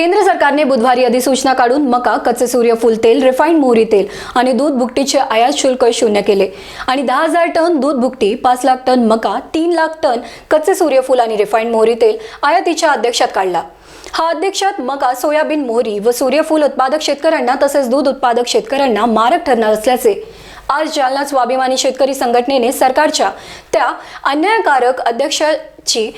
केंद्र सरकारने बुधवारी अधिसूचना काढून मका कच्चे सूर्यफूल तेल रिफाईंड मोहरी तेल आणि दूध भुकटीचे आयात शुल्क शून्य केले. आणि दहा हजार टन दूध भुकटी पाच लाख टन मका तीन लाख टन कच्चे सूर्यफूल आणि रिफाईंड मोहरी तेल आयातीच्या अध्यक्षात काढला. हा अध्यक्षात मका सोयाबीन मोहरी व सूर्यफूल उत्पादक शेतकऱ्यांना तसेच दूध उत्पादक शेतकऱ्यांना मारक ठरणार असल्याचे आज जालना स्वाभिमानी शेतकरी संघटनेने सरकारच्या त्या अन्यायकारक अध्यक्षाची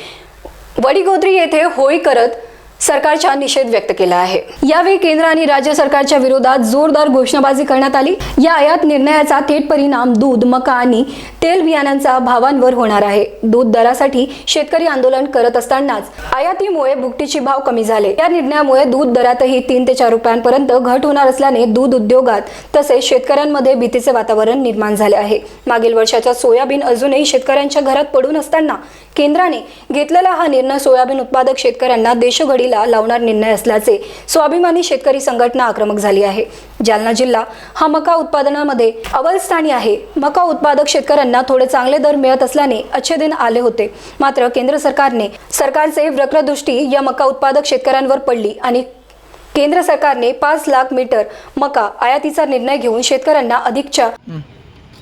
वडीगोद्री येथे होळी करत सरकारचा निषेध व्यक्त केला आहे. यावेळी केंद्र आणि राज्य सरकारच्या विरोधात जोरदार घोषणाबाजी करण्यात आली. या आयात निर्णयाचा थेट परिणाम दूध मका आणि तेल बियाण्यांचा भावांवर होणार आहे. दूध दरासाठी शेतकरी आंदोलन करत असतानाच आयातीमुळे भुकटीचे भाव कमी झाले. या निर्णयामुळे दूध दरातही तीन ते चार रुपयांपर्यंत घट होणार असल्याने दूध उद्योगात तसेच शेतकऱ्यांमध्ये भीतीचे वातावरण निर्माण झाले आहे. मागील वर्षाच्या सोयाबीन अजूनही शेतकऱ्यांच्या घरात पडून असताना केंद्राने घेतलेला हा निर्णय सोयाबीन उत्पादक शेतकऱ्यांना देशघडील लावणार निर्णय असल्याचे स्वाभिमानी शेतकरी संघटना आक्रमक झाली आहे. जालना जिल्हा हा मका उत्पादनामध्ये अव्वलस्थानी आहे. मका उत्पादक शेतकऱ्यांना थोडे चांगले दर मिळत असल्याने अच्छे दिन आले होते. मात्र केंद्र सरकारने सरकारचे वक्रदृष्टी या मका उत्पादक शेतकऱ्यांवर पडली आणि केंद्र सरकारने पाच लाख मीटर मका आयातीचा निर्णय घेऊन शेतकऱ्यांना अधिकच्या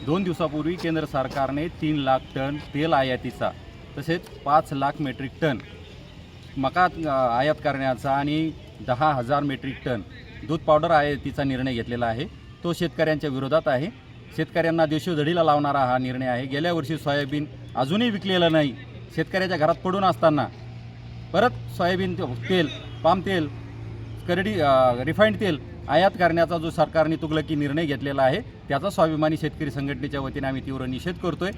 दोन दिवसापूर्वी केंद्र सरकारने तीन लाख टन तेल आयातीचा तसेच पाच लाख मेट्रिक टन मका आयात करण्याचा आणि दहा हजार मेट्रिक टन दूध पावडर आयातीचा निर्णय घेतलेला आहे. तो शेतकऱ्यांच्या विरोधात आहे. शेतकऱ्यांना देशोधडीला लावणारा हा निर्णय आहे. गेल्या वर्षी सोयाबीन अजूनही विकलेलं नाही. शेतकऱ्याच्या घरात पडून असताना परत सोयाबीन तेल पाम तेल करडी रिफाईंड तेल आयात करण्याचा जो सरकारने तुगलकी निर्णय घेतलेला आहे त्याचा स्वाभिमानी शेतकरी संघटनेच्या वतीने आम्ही तीव्र निषेध करतोय.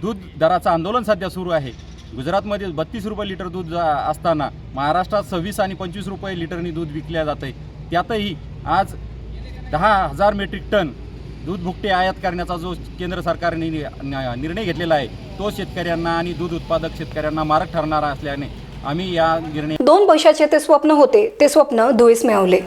दूध दराचं आंदोलन सध्या सुरू आहे. गुजरातमध्ये बत्तीस रुपये लिटर दूध जा- असताना महाराष्ट्रात सव्वीस आणि पंचवीस रुपये लिटरनी दूध विकल्या जातं आहे त्यातही आज दहा हजार मेट्रिक टन दूध भुकटे आयात करण्याचा जो केंद्र सरकारने निर्णय घेतलेला आहे तो शेतकऱ्यांना आणि दूध उत्पादक शेतकऱ्यांना मारक ठरणारा असल्याने आम्ही या निर्णय दोन पैशाचे ते स्वप्न होते ते स्वप्न धुळीस मिळवले.